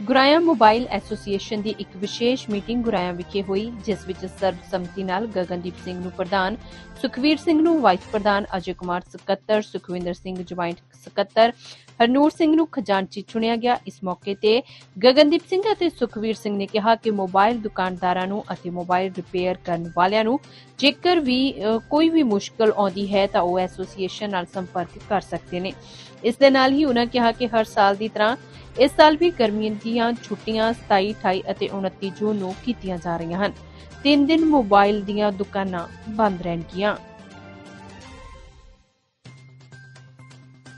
ਗੁਰਾਇਆ mobile association ਦੀ ਇੱਕ ਵਿਸ਼ੇਸ਼ meeting ਗੁਰਾਇਆ ਵਿਖੇ ਹੋਈ, ਜਿਸ ਵਿੱਚ ਸਰਬਸੰਮਤੀ ਨਾਲ ਗਗਨਦੀਪ ਸਿੰਘ ਨੂੰ ਪ੍ਰਧਾਨ, ਸੁਖਵੀਰ ਸਿੰਘ ਨੂੰ ਵਾਈਸ ਪ੍ਰਧਾਨ, ਅਜੇ ਕੁਮਾਰ ਸਕੱਤਰ, ਸੁਖਵਿੰਦਰ ਸਿੰਘ ਜੁਆਇੰਟ ਸਕੱਤਰ, ਹਰਨੂਰ ਸਿੰਘ ਨੂੰ ਖਜ਼ਾਨਚੀ ਚੁਣਿਆ ਗਿਆ। ਇਸ ਮੌਕੇ ਤੇ ਗਗਨਦੀਪ ਸਿੰਘ ਅਤੇ ਸੁਖਵੀਰ ਸਿੰਘ ਨੇ ਕਿਹਾ ਕਿ ਮੋਬਾਈਲ ਦੁਕਾਨਦਾਰਾਂ ਨੂੰ ਅਤੇ ਮੋਬਾਈਲ ਰਿਪੇਅਰ ਕਰਨ ਵਾਲਿਆਂ ਨੂੰ ਜੇਕਰ ਵੀ ਕੋਈ ਵੀ ਮੁਸ਼ਕਲ ਆਉਂਦੀ ਹੈ ਤਾਂ ਉਹ ਐਸੋਸੀਏਸ਼ਨ ਨਾਲ ਸੰਪਰਕ ਕਰ ਸਕਦੇ ਨੇ। ਇਸ ਦੇ ਨਾਲ ਹੀ ਉਹਨਾਂ ਕਿਹਾ ਕਿ ਹਰ ਸਾਲ ਦੀ ਤਰ੍ਹਾਂ ਇਸ ਸਾਲ ਵੀ ਗਰਮੀਆਂ ਦੀਆਂ ਛੁੱਟੀਆਂ 27 28 ਅਤੇ 29 ਜੂਨ ਨੂੰ ਕੀਤੀਆਂ ਜਾ ਰਹੀਆਂ ਹਨ। ਤਿੰਨ ਦਿਨ ਮੋਬਾਈਲ ਦੀਆਂ ਦੁਕਾਨਾਂ ਬੰਦ ਰਹਿਣਗੀਆਂ।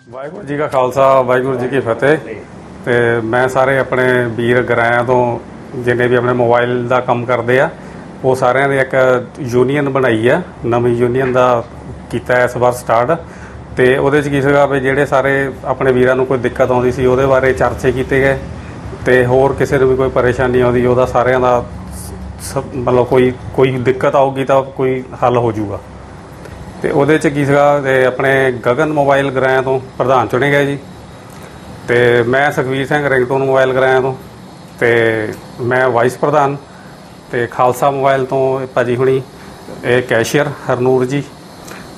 ਵਾਹਿਗੁਰੂ ਜੀ ਕਾ ਖਾਲਸਾ, ਵਾਹਿਗੁਰੂ ਜੀ ਕੀ ਫਤਿਹ। ਤੇ ਮੈਂ ਸਾਰੇ ਆਪਣੇ ਵੀਰ ਗਰਾਇਆਂ ਤੋਂ ਜਿੰਨੇ ਵੀ ਆਪਣੇ ਮੋਬਾਈਲ ਦਾ ਕੰਮ ਕਰਦੇ ਆ, ਉਹ ਸਾਰਿਆਂ ਨੇ ਇੱਕ ਯੂਨੀਅਨ ਬਣਾਈ ਆ। ਨਵੀਂ ਯੂਨੀਅਨ ਦਾ ਕੀਤਾ ਇਸ ਵਾਰ ਸਟਾਰਟ। ਤੇ ਉਹਦੇ ਚ ਕੀ ਸੀਗਾ ਵੀ ਜਿਹੜੇ ਸਾਰੇ ਆਪਣੇ ਵੀਰਾਂ ਨੂੰ ਕੋਈ ਦਿੱਕਤ ਆਉਂਦੀ ਸੀ, ਉਹਦੇ ਬਾਰੇ ਚਰਚੇ ਕੀਤੇ ਗਏ ਤੇ ਹੋਰ ਕਿਸੇ ਨੂੰ ਵੀ ਕੋਈ ਪਰੇਸ਼ਾਨੀ ਆਉਂਦੀ, ਉਹਦਾ ਸਾਰਿਆਂ ਦਾ ਸ- ਮਤਲਬ ਕੋਈ ਕੋਈ ਦਿੱਕਤ ਆਊਗੀ ਤਾਂ ਕੋਈ ਹੱਲ ਹੋ ਜਾਊਗਾ। ਤੇ ਉਹਦੇ ਚ ਕੀ ਸੀਗਾ, ਤੇ ਆਪਣੇ ਗਗਨ ਮੋਬਾਈਲ ਗਰਾਇਆ ਤੋਂ ਪ੍ਰਧਾਨ ਚੁਣੇ ਗਏ ਜੀ। ਤੇ ਮੈਂ ਸੁਖਵੀਰ ਸਿੰਘ ਰਿੰਗਟੋਨ ਮੋਬਾਈਲ ਗਰਾਇਆ ਤੋਂ ਤੇ ਮੈਂ ਵਾਈਸ ਪ੍ਰਧਾਨ ਤੇ ਖਾਲਸਾ ਮੋਬਾਈਲ ਤੋਂ ਇਹ ਭਾਜੀ ਹੁਣੀ, ਇਹ ਕੈਸ਼ੀਅਰ ਹਰਨੂਰ ਜੀ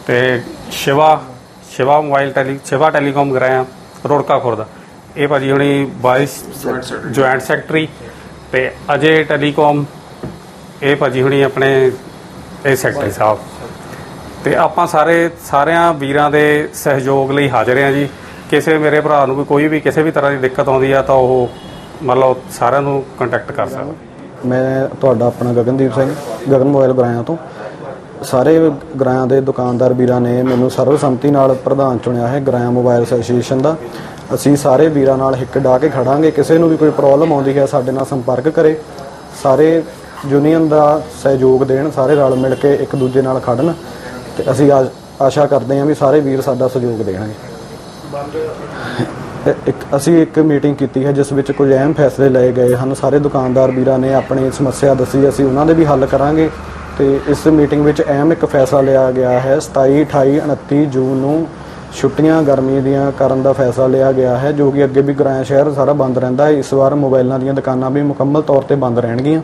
ਤੇ Shiva Shiva mobile tele Shiva telecom Garaya Rorka Khurd. ਇਹ ਭਾਜੀ ਹੁਣੀ ਵਾਈਸ ਜੁਆਇੰਟ ਸੈਕਟਰੀ ਤੇ ਅਜੇ ਟੈਲੀਕਾਮ ਇਹ ਭਾਜੀ ਹੁਣੀ ਆਪਣੇ ਇਹ ਸੈਕਟਰੀ ਸਾਹਿਬ। ਤੇ ਆਪਾਂ ਸਾਰੇ ਸਾਰਿਆਂ ਵੀਰਾਂ ਦੇ ਸਹਿਯੋਗ ਲਈ ਹਾਜ਼ਰ ਹਾਂ ਜੀ। ਕਿਸੇ ਮੇਰੇ ਭਰਾ ਨੂੰ ਵੀ ਕੋਈ ਵੀ ਕਿਸੇ ਵੀ ਤਰ੍ਹਾਂ ਦੀ ਦਿੱਕਤ ਆਉਂਦੀ ਆ ਤਾਂ ਉਹ ਮਤਲਬ ਸਾਰਿਆਂ ਨੂੰ ਕੰਟੈਕਟ ਕਰ ਸਕਦਾ। ਮੈਂ ਤੁਹਾਡਾ ਆਪਣਾ ਗਗਨਦੀਪ ਸਿੰਘ ਗਗਨ ਮੋਬਾਈਲ ਗਰਾਇਆ ਤੋਂ। ਸਾਰੇ ਗਰਾਇਆ ਦੇ ਦੁਕਾਨਦਾਰ ਵੀਰਾਂ ਨੇ ਮੈਨੂੰ ਸਰਵਸੰਮਤੀ ਨਾਲ ਪ੍ਰਧਾਨ ਚੁਣਿਆ ਹੈ ਗਰਾਇਆ ਮੋਬਾਈਲ ਐਸੋਸੀਏਸ਼ਨ ਦਾ। ਅਸੀਂ ਸਾਰੇ ਵੀਰਾਂ ਨਾਲ ਹਿੱਕ ਡਾ ਕੇ ਖੜਾਂਗੇ, ਕਿਸੇ ਨੂੰ ਵੀ ਕੋਈ ਪ੍ਰੋਬਲਮ ਆਉਂਦੀ ਹੈ ਸਾਡੇ ਨਾਲ ਸੰਪਰਕ ਕਰੇ। ਸਾਰੇ ਯੂਨੀਅਨ ਦਾ ਸਹਿਯੋਗ ਦੇਣ, ਸਾਰੇ ਰਲ ਮਿਲ ਕੇ ਇੱਕ ਦੂਜੇ ਨਾਲ ਖੜਨ। ਤੇ ਅਸੀਂ ਆ- ਆਸ਼ਾ ਕਰਦੇ ਹਾਂ ਵੀ ਸਾਰੇ ਵੀਰ ਸਾਡਾ ਸਹਿਯੋਗ ਦੇਣਗੇ। ਤੇ ਇੱਕ, ਅਸੀਂ ਇੱਕ ਮੀਟਿੰਗ ਕੀਤੀ ਹੈ ਜਿਸ ਵਿੱਚ ਕੁਝ ਅਹਿਮ ਫੈਸਲੇ ਲਏ ਗਏ ਹਨ। ਸਾਰੇ ਦੁਕਾਨਦਾਰ ਵੀਰਾਂ ਨੇ ਆਪਣੀ ਸਮੱਸਿਆ ਦੱਸੀ, ਅਸੀਂ ਉਹਨਾਂ ਦੇ ਵੀ ਹੱਲ ਕਰਾਂਗੇ। ਤੇ ਇਸ ਮੀਟਿੰਗ ਵਿੱਚ ਅਹਿਮ ਇੱਕ ਫੈਸਲਾ ਲਿਆ ਗਿਆ ਹੈ। 27 28 29 ਜੂਨ ਨੂੰ ਛੁੱਟੀਆਂ ਗਰਮੀ ਦੀਆਂ ਕਰਨ ਦਾ ਫੈਸਲਾ ਲਿਆ ਗਿਆ ਹੈ, ਜੋ ਕਿ ਅੱਗੇ ਵੀ ਗਰਾਇਆ ਸ਼ਹਿਰ ਸਾਰਾ ਬੰਦ ਰਹਿੰਦਾ ਹੈ। ਇਸ ਵਾਰ ਮੋਬਾਈਲਾਂ ਦੀਆਂ ਦੁਕਾਨਾਂ ਵੀ ਮੁਕੰਮਲ ਤੌਰ ਤੇ ਬੰਦ ਰਹਿਣਗੀਆਂ।